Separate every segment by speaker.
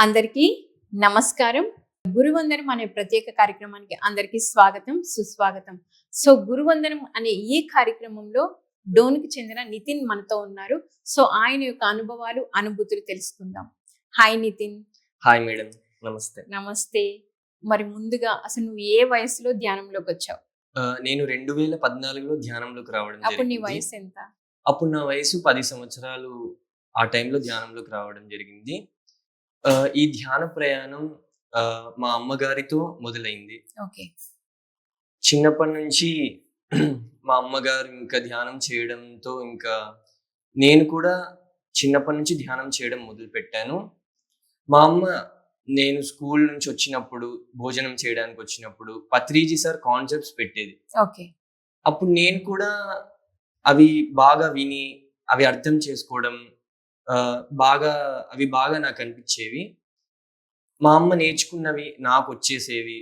Speaker 1: అందరికీ నమస్కారం. గురువందనం అనే ప్రత్యేక కార్యక్రమానికి అందరికీ స్వాగతం సుస్వాగతం. సో గురువందనం అనే ఈ కార్యక్రమంలో డోన్కి చెందిన నితిన్ మనతో ఉన్నారు. సో ఆయన యొక్క అనుభవాలు అనుభూతులు తెలుసుకుందాం. హాయ్ నితిన్.
Speaker 2: Hi madam. నమస్తే.
Speaker 1: నమస్తే. మరి ముందుగా అసలు నువ్వు ఏ వయసులో ధ్యానంలోకి వచ్చావు?
Speaker 2: నేను రెండు వేల పద్నాలుగులో ధ్యానంలోకి రావడం
Speaker 1: అప్పుడు నీ. వయసు ఎంత?
Speaker 2: అప్పుడు నా వయసు పది సంవత్సరాలు ఆ టైంలో ధ్యానంలోకి రావడం జరిగింది. ఈ ధ్యాన ప్రయాణం మా అమ్మగారితో మొదలైంది.
Speaker 1: ఓకే.
Speaker 2: చిన్నప్పటి నుంచి మా అమ్మగారు ఇంకా ధ్యానం చేయడంతో ఇంకా నేను కూడా చిన్నప్పటి నుంచి ధ్యానం చేయడం మొదలు పెట్టాను మా అమ్మ నేను స్కూల్ నుంచి వచ్చినప్పుడు భోజనం చేయడానికి వచ్చినప్పుడు పత్రిజీ సార్ కాన్సెప్ట్స్ పెట్టేది.
Speaker 1: ఓకే.
Speaker 2: అప్పుడు నేను కూడా అవి బాగా విని అవి అర్థం చేసుకోవడం బాగా అవి బాగా నాకు అనిపించేవి మా అమ్మ నేర్చుకున్నవి నాకు వచ్చేసేవి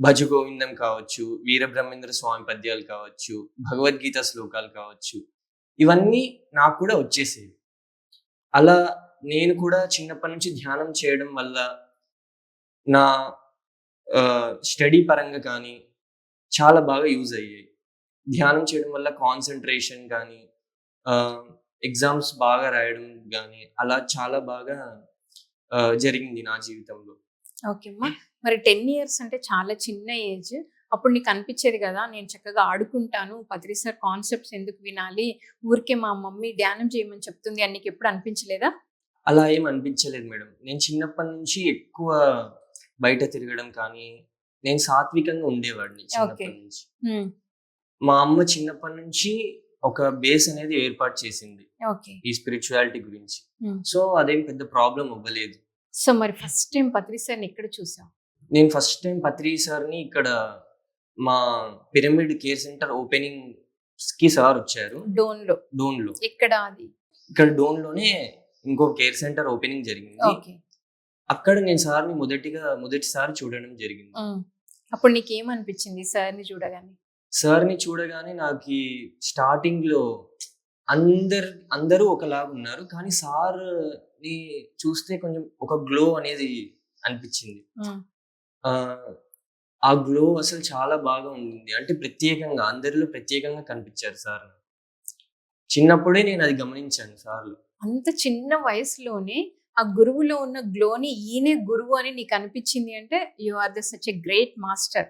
Speaker 2: భజ గోవిందం కావచ్చు వీరబ్రహ్మేంద్ర స్వామి పద్యాలు కావచ్చు భగవద్గీత శ్లోకాలు కావచ్చు ఇవన్నీ నాకు కూడా వచ్చేసేవి. అలా నేను కూడా చిన్నప్పటి నుంచి ధ్యానం చేయడం వల్ల నా స్టడీ పరంగా కానీ చాలా బాగా యూజ్ అయ్యాయి. ధ్యానం చేయడం వల్ల కాన్సన్ట్రేషన్ కానీ ఎగ్జామ్స్ బాగా రాయడం కానీ అలా చాలా బాగా జరిగింది నా జీవితంలో.
Speaker 1: ఓకే అమ్మా. మరి టెన్ ఇయర్స్ అంటే చాలా చిన్న ఏజ్. అప్పుడు నీకు అనిపించేది కదా నేను చక్కగా ఆడుకుంటాను పత్రి సార్ కాన్సెప్ట్స్ ఎందుకు వినాలి ఊరికే మా మమ్మీ ధ్యానం చేయమని చెప్తుంది అని నీకు ఎప్పుడు అనిపించలేదా?
Speaker 2: అలా ఏం అనిపించలేదు మేడం. నేను చిన్నప్పటి నుంచి ఎక్కువ బయట తిరగడం కానీ నేను సాత్వికంగా ఉండేవాడిని చిన్నప్పటి నుంచి. మా అమ్మ చిన్నప్పటి నుంచి ఒక బేస్ అనేది ఏర్పాటు చేసింది
Speaker 1: ఓకే.
Speaker 2: ఈ స్పిరిచువాలిటీ గురించి. సో అదేం పెద్ద ప్రాబ్లం అవ్వలేదు.
Speaker 1: సో మరి ఫస్ట్ టైం పత్రి సార్ని ఎక్కడ చూసావు?
Speaker 2: నేను ఫస్ట్ టైం పత్రి సార్ని ఇక్కడ మా పిరమిడ్ కేర్ సెంటర్ ఓపెనింగ్కి సార్ వచ్చారు. డోన్లో డోన్లో
Speaker 1: ఎక్కడ అది?
Speaker 2: ఇక్కడ డోన్లోనే ఇంకో కేర్ సెంటర్ ఓపెనింగ్ జరిగింది. అక్కడ నేను సార్ని మొదటిగా మొదటిసారి చూడడం జరిగింది.
Speaker 1: అప్పుడు నీకేమనిపించింది సార్ని చూడగానే?
Speaker 2: సార్ని చూడగానే నాకు ఈ స్టార్టింగ్లో అందరు అందరూ ఒకలాగా ఉన్నారు. కానీ సార్ని చూస్తే కొంచెం ఒక గ్లో అనేది అనిపించింది. ఆ. గ్లో అసలు చాలా బాగా ఉంది అంటే ప్రత్యేకంగా అందరిలో ప్రత్యేకంగా కనిపించారు సార్ చిన్నప్పుడే నేను అది గమనించాను సార్లు.
Speaker 1: అంత చిన్న వయసులోనే ఆ గురువులో ఉన్న గ్లోని ఈయనే గురువు అని నీకు అనిపించింది అంటే you are the such a great master.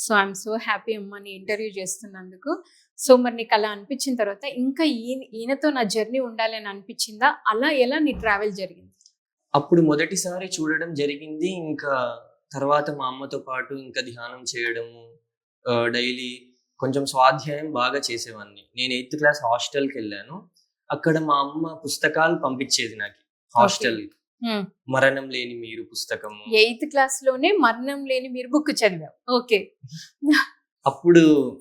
Speaker 1: So I'm so happy అమ్మని ఇంటర్వ్యూ చేస్తున్నందుకు. సో మరి నీకు అలా అనిపించిన తర్వాత ఇంకా ఈయన ఈయనతో నా జర్నీ ఉండాలి అని అనిపించిందా? అలా ఎలా నీ ట్రావెల్ జరిగింది?
Speaker 2: అప్పుడు మొదటిసారి చూడడం జరిగింది. ఇంకా తర్వాత మా అమ్మతో పాటు ఇంకా ధ్యానం చేయడము డైలీ కొంచెం స్వాధ్యాయం బాగా చేసేవాడిని నేను ఎయిత్ క్లాస్ హాస్టల్కి వెళ్ళాను. అక్కడ మా అమ్మ పుస్తకాలు పంపించేది నాకు హాస్టల్
Speaker 1: Hmm.
Speaker 2: మరణం లేని మీరు పుస్తకము.
Speaker 1: ఎయిత్ క్లాస్లోనే మరణం లేని మీరు బుక్ చదివావు. ఓకే.
Speaker 2: అప్పుడు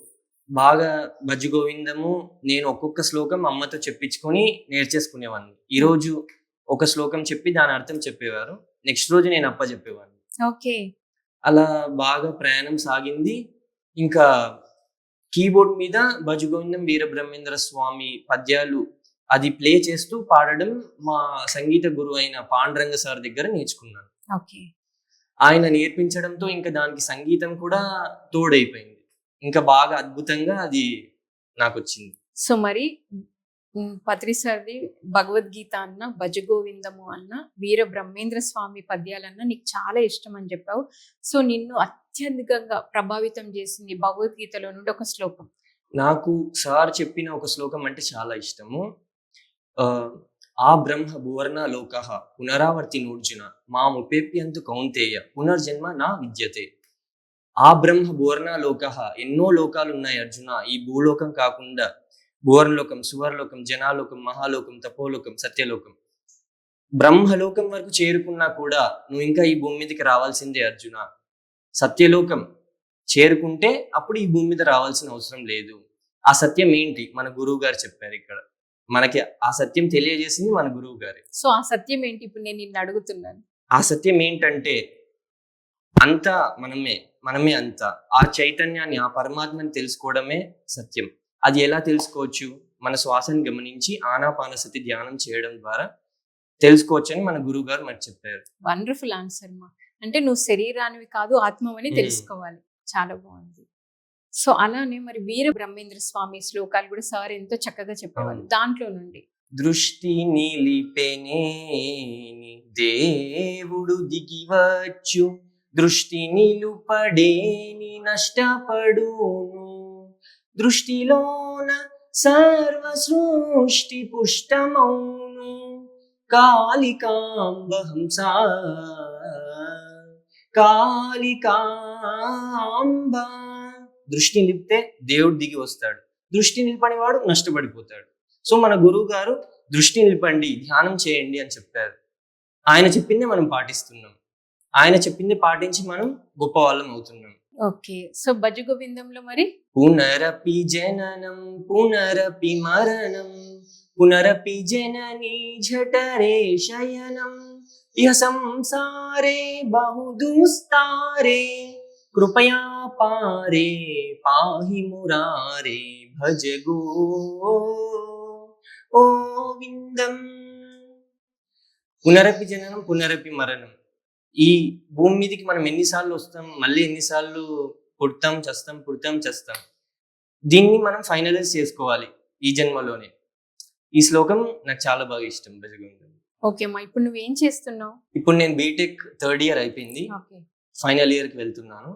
Speaker 2: బాగా భజ గోవిందము నేను ఒక్కొక్క శ్లోకం అమ్మతో చెప్పించుకొని నేర్చేసుకునేవాడిని. ఈ రోజు ఒక శ్లోకం చెప్పి దాని అర్థం చెప్పేవారు. నెక్స్ట్ రోజు నేను అప్ప చెప్పేవాడిని.
Speaker 1: ఓకే.
Speaker 2: అలా బాగా ప్రయాణం సాగింది. ఇంకా కీబోర్డ్ మీద భజ గోవిందం వీరబ్రహ్మేంద్ర స్వామి పద్యాలు అది ప్లే చేస్తూ పాడడం మా సంగీత గురువు అయిన పాండురంగ సార్ దగ్గర నేర్చుకున్నాను.
Speaker 1: ఓకే.
Speaker 2: ఆయన నేర్పించడంతో ఇంకా దానికి సంగీతం కూడా తోడైపోయింది. ఇంకా బాగా అద్భుతంగా అది నాకు వచ్చింది
Speaker 1: సో మరి మ్, పత్రి సార్ది భగవద్గీత అన్న భజగోవిందము అన్న వీర బ్రహ్మేంద్ర స్వామి పద్యాలన్న నీకు చాలా ఇష్టం అని చెప్పావు. సో నిన్ను అత్యధికంగా ప్రభావితం చేసింది భగవద్గీతలో నుండి ఒక శ్లోకం.
Speaker 2: నాకు సార్ చెప్పిన ఒక శ్లోకం అంటే చాలా ఇష్టము. ఆ, ఆ బ్రహ్మ భువర్ణ లోక పునరావర్తి నూర్జున మా ముపేప్యంతు కౌంతేయ పునర్జన్మ నా విద్యతే. ఆ బ్రహ్మ భువర్ణ లోక ఎన్నో లోకాలు ఉన్నాయి అర్జున. ఈ భూలోకం కాకుండా భువర్లోకం సువర్లోకం జనాలోకం మహాలోకం తపోలోకం సత్యలోకం. బ్రహ్మలోకం వరకు చేరుకున్నా కూడా నువ్వు ఇంకా ఈ భూమి మీదకి రావాల్సిందే అర్జున. సత్యలోకం చేరుకుంటే అప్పుడు ఈ భూమి మీద రావాల్సిన అవసరం లేదు. ఆ సత్యం ఏంటి? మన గురువు గారు చెప్పారు ఇక్కడ. మనకి ఆ సత్యం తెలియజేసింది మన గురువు గారే.
Speaker 1: సో ఆ సత్యం ఏంటి? ఇప్పుడు నేను నిన్ను అడుగుతున్నాను.
Speaker 2: ఆ సత్యం ఏంటంటే అంతా మనమే మనమే అంతా ఆ చైతన్యాన్ని ఆ పరమాత్మని తెలుసుకోవడమే సత్యం. అది ఎలా తెలుసుకోవచ్చు? మన శ్వాసని గమనించి ఆనాపానసతి ధ్యానం చేయడం ద్వారా తెలుసుకోవచ్చని మన గురువు గారు మనకు చెప్పారు.
Speaker 1: వండర్ఫుల్ ఆన్సర్ మా. అంటే నువ్వు శరీరానివి కాదు ఆత్మవని. తెలుసుకోవాలి. చాలా బాగుంది. సో అలానే మరి వీర బ్రహ్మేంద్ర స్వామి శ్లోకాలు కూడా సార్ ఎంతో చక్కగా చెప్పేవాళ్ళు
Speaker 2: అవును.
Speaker 1: దాంట్లో నుండి.
Speaker 2: దృష్టి నిలిపెనేని దేవుడు దిగివచ్చు. దృష్టి నిలుపడేని నష్టపడును. దృష్టిలోన సర్వ సృష్టి పుష్టమౌను కాళికాంబహంస కాళికాంబ. దృష్టి నిలిపితే దేవుడు దిగి వస్తాడు. దృష్టి నిలిపని వాడు నష్టపడిపోతాడు. సో మన గురువు గారు దృష్టి నిలపండి ధ్యానం చేయండి అని చెప్పారు. ఆయన చెప్పిందే మనం పాటిస్తున్నాం. ఆయన చెప్పింది పాటించి మనం గొప్ప వాళ్ళం అవుతున్నాం.
Speaker 1: ఓకే. సో భజ గోవిందంలో మరి?
Speaker 2: పునరపి జననం పునరపి మరణం పునరపి జనని జఠరే శయనం ఇహ సంసారే బహుదుస్తారే కృపయా పారే పాహి మురారే భజ గోవిందం పునరపి జననం పునరపి మరణం. ఈ భూమి మీదకి మనం ఎన్నిసార్లు వస్తాం మళ్ళీ ఎన్నిసార్లు పుడతాం చస్తాం పుడతాం చస్తాం. దీన్ని మనం ఫైనలైజ్ చేసుకోవాలి ఈ జన్మలోనే. ఈ శ్లోకం నాకు చాలా బాగా ఇష్టం భజగోవిందం
Speaker 1: ఓకే అమ్మా ఇప్పుడు నువ్వేం చేస్తున్నావు?
Speaker 2: ఇప్పుడు నేను బీటెక్ థర్డ్ ఇయర్ అయిపోయింది.
Speaker 1: ఓకే.
Speaker 2: ఫైనల్ ఇయర్కి వెళ్తున్నాను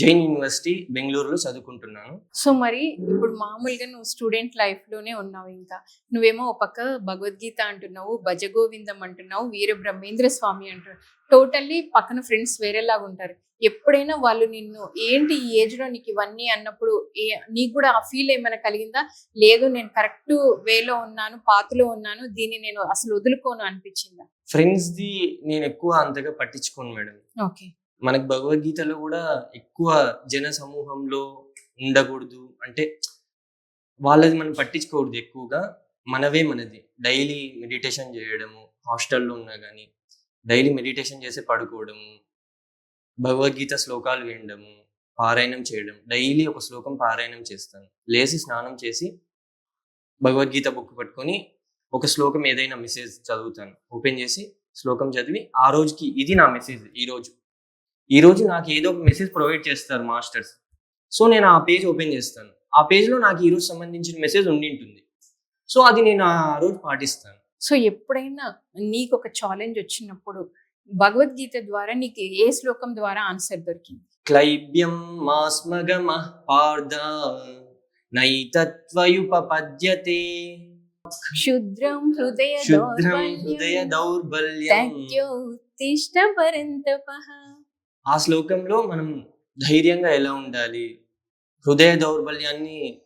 Speaker 2: జైన్ యూనివర్సిటీ బెంగళూరులో చదువుకుంటున్నాను.
Speaker 1: సో మరి ఇప్పుడు మామూలుగా నువ్వు స్టూడెంట్ లైఫ్లోనే ఉన్నావు ఇంకా. నువ్వేమో ఒక పక్క భగవద్గీత అంటున్నావు భజ గోవిందం అంటున్నావు వీర బ్రహ్మేంద్ర స్వామి అంటున్నావు. టోటల్లీ పక్కన ఫ్రెండ్స్ వేరేలాగా ఉంటారు. ఎప్పుడైనా వాళ్ళు నిన్ను ఏంటి ఈ ఏజ్లో నీకు ఇవన్నీ అన్నప్పుడు ఏ నీకు కూడా ఆ ఫీల్ ఏమైనా కలిగిందా? లేదు నేను కరెక్ట్ వేలో ఉన్నాను పాతలో ఉన్నాను దీన్ని నేను అసలు వదులుకోను అనిపించిందా?
Speaker 2: ఫ్రెండ్స్ ది నేను ఎక్కువ అంతగా పట్టించుకోను మేడం.
Speaker 1: ఓకే.
Speaker 2: మనకు భగవద్గీతలో కూడా ఎక్కువ జన సమూహంలో ఉండకూడదు. అంటే వాళ్ళది మనం పట్టించుకోకూడదు ఎక్కువగా. మనవే మనది. డైలీ మెడిటేషన్ చేయడము హాస్టల్లో ఉన్నా కానీ డైలీ మెడిటేషన్ చేసి పడుకోవడము భగవద్గీత శ్లోకాలు వినడము పారాయణం చేయడం. డైలీ ఒక శ్లోకం పారాయణం చేస్తాను. లేచి స్నానం చేసి భగవద్గీత బుక్ పట్టుకొని ఒక శ్లోకం ఏదైనా మెసేజ్ చదువుతాను. ఓపెన్ చేసి శ్లోకం చదివి ఆ రోజుకి ఇది నా మెసేజ్ ఈ రోజు ఈ రోజు నాకు ఏదో ఒక మెసేజ్ ప్రొవైడ్ చేస్తారు మాస్టర్స్ సో నేను ఆ పేజ్ ఓపెన్ చేస్తాను. ఆ పేజ్లో నాకు ఈ రోజు సంబంధించిన మెసేజ్ ఉండి ఉంటుంది. సో అది నేను ఆ రోజు పాటిస్తాను.
Speaker 1: సో ఎప్పుడైనా నీకు ఒక ఛాలెంజ్ వచ్చినప్పుడు భగవద్గీత ద్వారా నీకు ఏ శ్లోకం ద్వారా ఆన్సర్ దొరికింది?
Speaker 2: క్లైబ్యం మాస్మగమ పార్థ నైతత్వయుపపద్యతే
Speaker 1: క్షుద్రం హృదయ
Speaker 2: శుద్రం హృదయ దౌర్బల్యం.
Speaker 1: తగ్యోత్తిష్ట పరంతపః
Speaker 2: ఆ శ్లోకంలో మనం ధైర్యంగా ఎలా ఉండాలి? హృదయ దౌర్బల్యాన్ని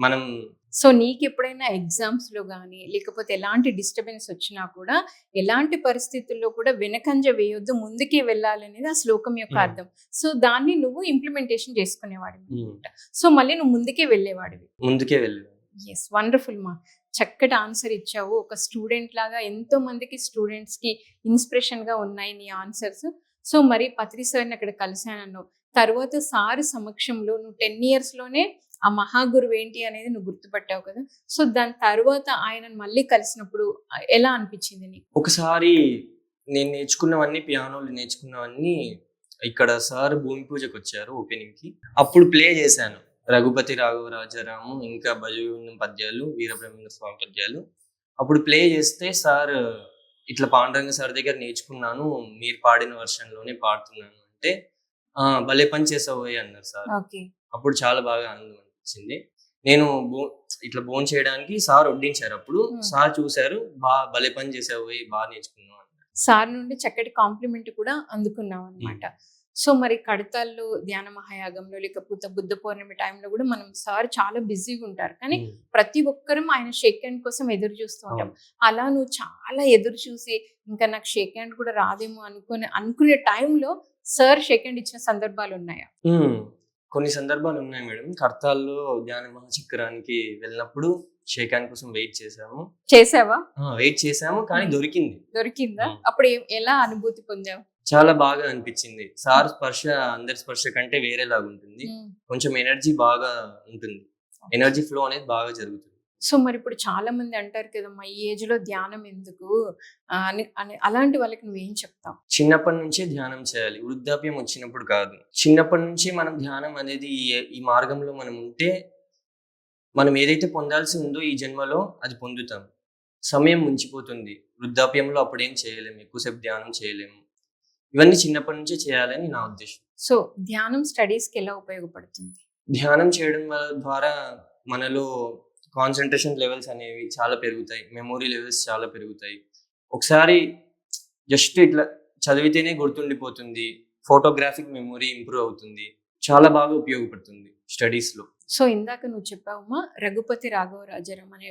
Speaker 2: మనం
Speaker 1: సో నీకు ఎప్పుడైనా ఎగ్జామ్స్లో కానీ లేకపోతే ఎలాంటి డిస్టర్బెన్స్ వచ్చినా కూడా ఎలాంటి పరిస్థితుల్లో కూడా వెనకంజ వేయొద్దు ముందుకే వెళ్ళాలనేది ఆ శ్లోకం యొక్క. అర్థం. సో దాన్ని నువ్వు ఇంప్లిమెంటేషన్ చేసుకునేవాడివి. అనమాట సో మళ్ళీ నువ్వు ముందుకే వెళ్ళేవాడివి.
Speaker 2: ముందుకే వెళ్ళాలి
Speaker 1: ఎస్ వండర్ఫుల్ మా. చక్కటి ఆన్సర్ ఇచ్చావు. ఒక స్టూడెంట్ లాగా ఎంతో మందికి స్టూడెంట్స్కి ఇన్స్పిరేషన్గా ఉన్నాయి నీ ఆన్సర్స్. సో మరి పత్రి సార్ని అక్కడ కలిశానన్నావు. తర్వాత సార్ సమక్షంలో నువ్వు టెన్ ఇయర్స్లోనే ఆ మహాగురువు ఏంటి అనేది నువ్వు గుర్తుపట్టావు కదా. సో దాని తర్వాత ఆయనను మళ్ళీ కలిసినప్పుడు ఎలా అనిపించింది నీకు?
Speaker 2: ఒకసారి నేను నేర్చుకున్నవన్నీ పియానోలు నేర్చుకున్నవన్నీ ఇక్కడ సార్ భూమి పూజకు వచ్చారు ఓపెనింగ్కి అప్పుడు ప్లే చేశాను. రఘుపతి రాఘవ రాజారాము ఇంకా భజగోవిందం పద్యాలు వీరబ్రహ్మేంద్ర స్వామి పద్యాలు. అప్పుడు ప్లే చేస్తే సార్ ఇట్లా పాండురంగ సార్ దగ్గర నేర్చుకున్నాను మీరు పాడిన version లోనే పాడుతున్నాను అంటే "ఆ, భలే పని చేసావు అన్నారు సార్. అప్పుడు చాలా బాగా ఆనందం అనిపించింది. నేను బో ఇట్లా బోన్ చేయడానికి సార్ వడ్డించారు అప్పుడు. సార్ చూశారు బా భలే పని చేసావు బాగా నేర్చుకున్నావు
Speaker 1: సార్ నుండి చక్కటి కాంప్లిమెంట్ కూడా అందుకున్నావు అనమాట సో మరి కడతాల్లో ధ్యాన మహాయాగంలో లేకపోతే బుద్ధ పౌర్ణమి టైంలో కూడా మనం సార్ చాలా బిజీగా ఉంటారు కానీ. ప్రతి ఒక్కరం ఆయన షేక్ హ్యాండ్ కోసం ఎదురు చూస్తూ ఉంటాం. అలా నువ్వు చాలా ఎదురు చూసి ఇంకా నాకు షేక్ హ్యాండ్ కూడా రాదేమో అనుకుని అనుకునే టైంలో సార్ షేక్ హ్యాండ్ ఇచ్చిన సందర్భాలు ఉన్నాయా.
Speaker 2: కొన్ని సందర్భాలు ఉన్నాయి మేడం కర్తాల్లో ధ్యాన మహాచక్రానికి వెళ్ళినప్పుడు షేక్ హ్యాండ్ కోసం వెయిట్ చేసాము
Speaker 1: చేసావా
Speaker 2: వెయిట్ చేసాము కానీ. దొరికింది
Speaker 1: దొరికిందా. అప్పుడు ఎలా అనుభూతి పొందావు
Speaker 2: చాలా బాగా అనిపించింది. సార్ స్పర్శ అందరి స్పర్శ కంటే వేరేలాగా ఉంటుంది. కొంచెం ఎనర్జీ బాగా ఉంటుంది. ఎనర్జీ ఫ్లో అనేది బాగా జరుగుతుంది.
Speaker 1: సో మరి ఇప్పుడు చాలా మంది అంటారు కదమ్మా ఈ ఏజ్లో ధ్యానం ఎందుకు? అని అని అలాంటి వాళ్ళకి నువ్వేం చెప్తావు?
Speaker 2: చిన్నప్పటి నుంచే ధ్యానం చేయాలి. వృద్ధాప్యం వచ్చినప్పుడు కాదు. చిన్నప్పటి నుంచి మనం ధ్యానం అనేది ఈ- ఈ మార్గంలో మనం ఉంటే మనం ఏదైతే పొందాల్సి ఉందో ఈ జన్మలో అది పొందుతాం. సమయం ముంచిపోతుంది వృద్ధాప్యంలో అప్పుడేం చేయలేము ఎక్కువసేపు ధ్యానం చేయలేము. ఇవన్నీ చిన్నప్పటి నుంచే చేయాలని నా ఉద్దేశం.
Speaker 1: సో ధ్యానం స్టడీస్కి ఎలా ఉపయోగపడుతుంది?
Speaker 2: ధ్యానం చేయడం ద్వారా మనలో కాన్సన్ట్రేషన్ లెవెల్స్ అనేవి చాలా పెరుగుతాయి. మెమొరీ లెవెల్స్ చాలా పెరుగుతాయి. ఒకసారి జస్ట్ ఇట్లా చదివితేనే గుర్తుండిపోతుంది. ఫోటోగ్రాఫిక్ మెమొరీ ఇంప్రూవ్ అవుతుంది. చాలా బాగా ఉపయోగపడుతుంది స్టడీస్లో.
Speaker 1: సో ఇందాక నువ్వు చెప్పావమ్మా రఘుపతి రాఘవ రాజారాం అనే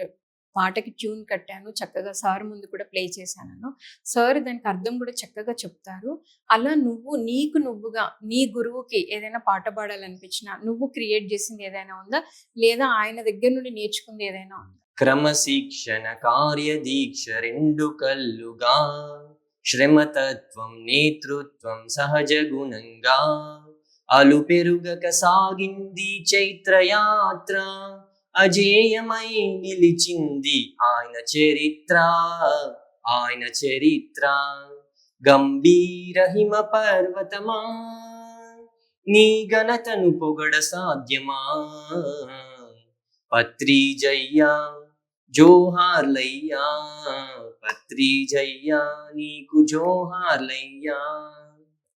Speaker 1: పాటకి ట్యూన్ కట్టాను చక్కగా సార్ ముందు కూడా ప్లే చేశాను. సార్ దానికి అర్థం కూడా చక్కగా చెప్తారు. అలా నువ్వు నీకు నువ్వుగా నీ గురువుకి ఏదైనా పాట పాడాలనిపించినా నువ్వు క్రియేట్ చేసింది ఏదైనా ఉందా? లేదా ఆయన దగ్గర నుండి నేర్చుకుంది ఏదైనా ఉందా?
Speaker 2: క్రమశిక్షణ కార్యదీక్ష రెండు కల్లుగా శ్రమతత్వం నేతృత్వం సహజ గుణంగా. అలు పెరుగక సాగింది చైత్రయాత్ర. అజేయమై నిలిచింది ఆయన చరిత్ర ఆయన చరిత్ర. గంభీర హిమ పర్వతమా నీ ఘనతను పొగడ సాధ్యమా? పత్రిజయ్యా జోహార్లయ్యా పత్రిజయ్యా నీకు జోహార్లయ్యా.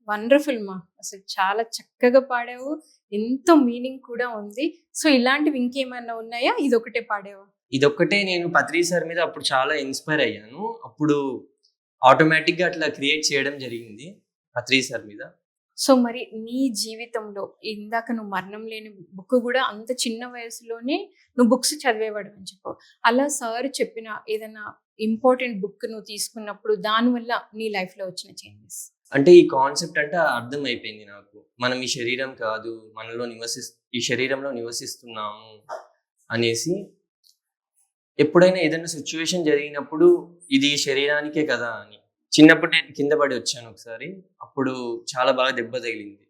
Speaker 1: వండర్ఫుల్ మా. అసలు చాలా చక్కగా పాడావు. ఎంతో మీనింగ్ కూడా ఉంది. సో ఇలాంటివి ఇంకేమైనా ఉన్నాయా? ఇది ఒకటే పాడావా?
Speaker 2: ఇదొక్కటే నేను పత్రి సార్ మీద అప్పుడు చాలా ఇన్స్పైర్ అయ్యాను. అప్పుడు ఆటోమేటిక్గా అట్లా క్రియేట్ చేయడం జరిగింది పత్రి సార్ మీద.
Speaker 1: సో మరి నీ జీవితంలో ఇందాక నువ్వు మరణం లేని బుక్ కూడా అంత చిన్న వయసులోనే నువ్వు బుక్స్ చదివేవాడు అని చెప్పు. అలా సార్ చెప్పిన ఏదైనా ఇంపార్టెంట్ బుక్ నువ్వు తీసుకున్నప్పుడు దానివల్ల నీ life లో వచ్చిన చేంజెస్?
Speaker 2: అంటే ఈ కాన్సెప్ట్ అంటే అర్థం అయిపోయింది నాకు. మనం ఈ శరీరం కాదు మనలో నివసి ఈ శరీరంలో నివసిస్తున్నాము అనేసి ఎప్పుడైనా ఏదైనా సిచ్యువేషన్ జరిగినప్పుడు ఇది శరీరానికే కదా అని. చిన్నప్పుడు నేను కింద పడి వచ్చాను ఒకసారి అప్పుడు చాలా బాగా దెబ్బ తగిలింది.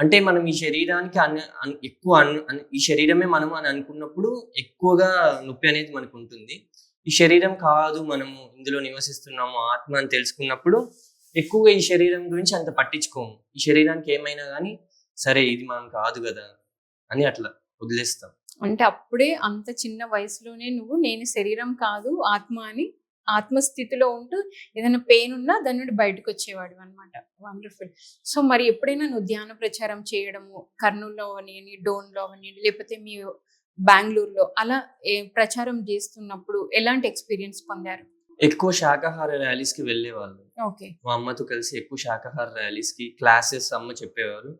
Speaker 2: అంటే మనం ఈ శరీరానికి అన్ ఎక్కువ అన్- ఈ శరీరమే మనం అని అనుకున్నప్పుడు ఎక్కువగా నొప్పి అనేది మనకు ఉంటుంది. ఈ శరీరం కాదు మనము ఇందులో నివసిస్తున్నాము ఆత్మ అని తెలుసుకున్నప్పుడు ఎక్కువగా ఈ శరీరం గురించి అంత పట్టించుకోము. ఈ శరీరానికి ఏమైనా కానీ సరే ఇది మనం కాదు కదా అని అట్లా వదిలేస్తాం.
Speaker 1: అంటే అప్పుడే అంత చిన్న వయసులోనే నువ్వు నేను శరీరం కాదు ఆత్మ అని ఆత్మస్థితిలో ఉంటూ ఏదైనా పెయిన్ ఉన్నా దాని నుండి బయటకు వచ్చేవాడు అనమాట వండర్ఫుల్ సో మరి ఎప్పుడైనా నువ్వు ధ్యాన ప్రచారం చేయడము కర్నూలులో అని డోన్లో అవనివ్వండి లేకపోతే మీ బెంగళూరులో అలా ప్రచారం చేస్తున్నప్పుడు ఎలాంటి ఎక్స్పీరియన్స్ పొందారు?
Speaker 2: ఎక్కువ శాకాహార ర్యాలీస్కి వెళ్ళేవాళ్ళు.
Speaker 1: ఓకే.
Speaker 2: మా అమ్మతో కలిసి ఎక్కువ శాకాహార ర్యాలీస్కి క్లాసెస్ అమ్మ చెప్పేవారు.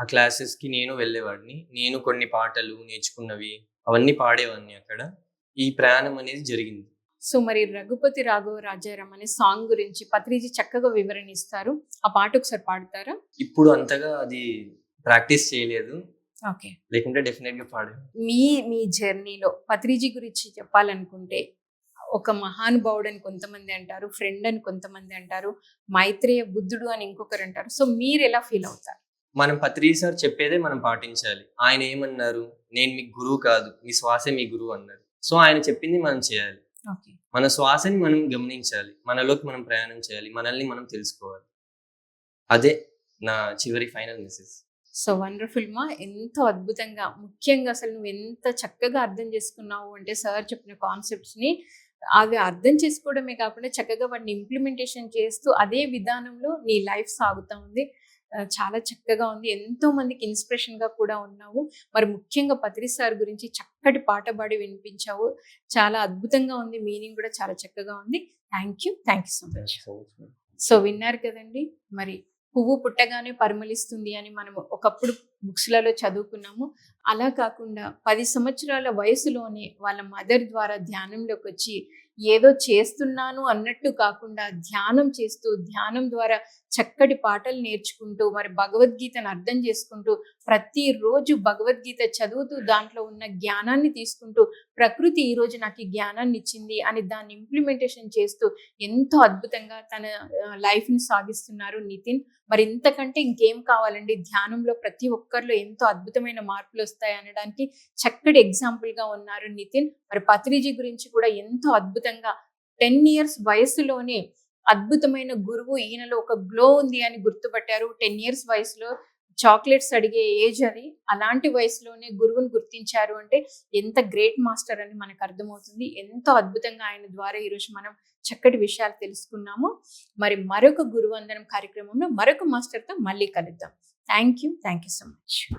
Speaker 2: ఆ క్లాసెస్కి నేను వెళ్ళేవాడిని. నేను కొన్ని పాటలు నేర్చుకున్నవి అవన్నీ పాడేవాడిని అక్కడ. ఈ ప్రయాణం అనేది జరిగింది.
Speaker 1: సో మరి రఘుపతి రాఘవ రాజారాం అనే సాంగ్ గురించి పత్రిజీ చక్కగా వివరణ ఇస్తారు. ఆ పాట ఒకసారి పాడతారా?
Speaker 2: ఇప్పుడు అంతగా అది ప్రాక్టీస్ చేయలేదు.
Speaker 1: ఓకే.
Speaker 2: లేకుంటే డెఫినెట్గా పాడేవాడిని.
Speaker 1: మీ మీ జర్నీలో పత్రిజీ గురించి చెప్పాలనుకుంటే ఒక మహానుభావుడు అని కొంతమంది అంటారు ఫ్రెండ్ అని కొంతమంది అంటారు మైత్రేయ బుద్ధుడు అని ఇంకొకరు అంటారు. సో మీరు ఎలా ఫీల్ అవుతారు?
Speaker 2: మనం పత్రి సార్ చెప్పేదే మనం పాటించాలి. ఆయన ఏమన్నారు? నేను మీ గురువు కాదు మీ శ్వాసే మీ గురువు అన్నారు. సో ఆయన చెప్పింది మనం చేయాలి.
Speaker 1: ఓకే.
Speaker 2: మన శ్వాసని మనం గమనించాలి. మనలోకి మనం ప్రయాణం చేయాలి. మనల్ని మనం తెలుసుకోవాలి. అదే నా చివరి ఫైనల్ మెసేజ్
Speaker 1: సో వండర్ఫుల్ మా. ఎంతో అద్భుతంగా ముఖ్యంగా అసలు నువ్వు ఎంత చక్కగా అర్థం చేసుకున్నావు అంటే సార్ చెప్పిన కాన్సెప్ట్స్ని అవి అర్థం చేసుకోవడమే కాకుండా చక్కగా వాటిని ఇంప్లిమెంటేషన్ చేస్తూ అదే విధానంలో నీ లైఫ్ సాగుతూ ఉంది. చాలా చక్కగా ఉంది. ఎంతో మందికి ఇన్స్పిరేషన్గా కూడా ఉన్నావు. మరి ముఖ్యంగా పత్రి సార్ గురించి చక్కటి పాట పాడి వినిపించావు. చాలా అద్భుతంగా ఉంది. మీనింగ్ కూడా చాలా చక్కగా ఉంది. Thank you thank you so much so విన్నారు కదండి. మరి పువ్వు పుట్టగానే పరిమళిస్తుంది అని మనం ఒకప్పుడు బుక్స్లలో చదువుకున్నాము. అలా కాకుండా పది సంవత్సరాల వయసులోనే వాళ్ళ మదర్ ద్వారా ధ్యానంలోకి వచ్చి ఏదో చేస్తున్నాను అన్నట్టు కాకుండా ధ్యానం చేస్తూ ధ్యానం ద్వారా చక్కటి పాటలు నేర్చుకుంటూ మరి భగవద్గీతను అర్థం చేసుకుంటూ ప్రతిరోజు భగవద్గీత చదువుతూ దాంట్లో ఉన్న జ్ఞానాన్ని తీసుకుంటూ ప్రకృతి ఈరోజు నాకు ఈ జ్ఞానాన్ని ఇచ్చింది అని దాన్ని ఇంప్లిమెంటేషన్ చేస్తూ ఎంతో అద్భుతంగా తన లైఫ్ని సాగిస్తున్నారు నితిన్. మరి ఇంతకంటే ఇంకేం కావాలండి? ధ్యానంలో ప్రతి ఒక్కరిలో ఎంతో అద్భుతమైన మార్పులు వస్తాయి అనడానికి చక్కటి ఎగ్జాంపుల్గా ఉన్నారు నితిన్. మరి పత్రిజీ గురించి కూడా ఎంతో అద్భుతంగా టెన్ ఇయర్స్ వయసులోనే అద్భుతమైన గురువు ఈయనలో ఒక గ్లో ఉంది అని గుర్తుపట్టారు. టెన్ ఇయర్స్ వయసులో చాక్లెట్స్ అడిగే ఏజ్ అది. అలాంటి వయసులోనే గురువుని గుర్తించారు అంటే ఎంత గ్రేట్ మాస్టర్ అని మనకు అర్థమవుతుంది. ఎంతో అద్భుతంగా ఆయన ద్వారా ఈరోజు మనం చక్కటి విషయాలు తెలుసుకున్నాము. మరి మరొక గురువందనం కార్యక్రమంలో మరొక మాస్టర్తో మళ్ళీ కలుద్దాం. Thank you thank you so much